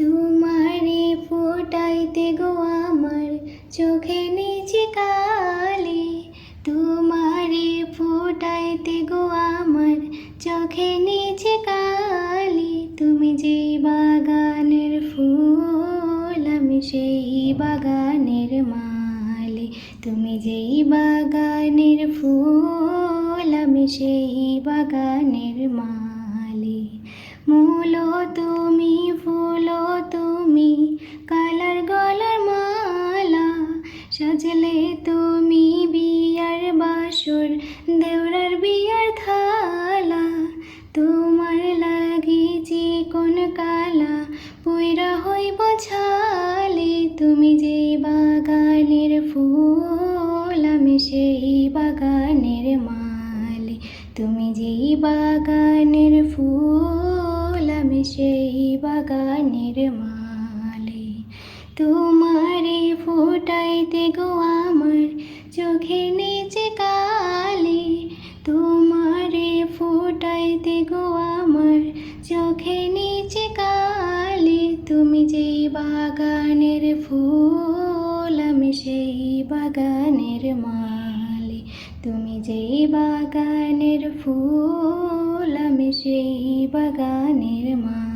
তোমারে ফোটাইতে গো আমার চোখে নিচে কালি। তোমারে ফোটাইতে গো আমার চোখে নিচে কালি। তুমি যে বাগানের ফুল, আমি সেই বাগানের মালি। তুমি যেই বাগানের ফুল, আমি সেই বাগানের মালি। মূল তুমি ফুল তোমার লাগিছি কোন কালা পুইরা হইব ছালে। তুমি যে বাগানের ফুল, আমি সেই বাগানের মালি। তুমি যেই বাগানের ফুল, আমি সেই বাগানের মালি। তোমারে ফুটাইতে গো ফুটাইতে গো আমার চোখে নিচে কালে, তুমি যেই বাগানের ফুল, আমি সেই বাগানের মালি। তুমি যেই বাগানের ফুল, আমি সেই বাগানের মা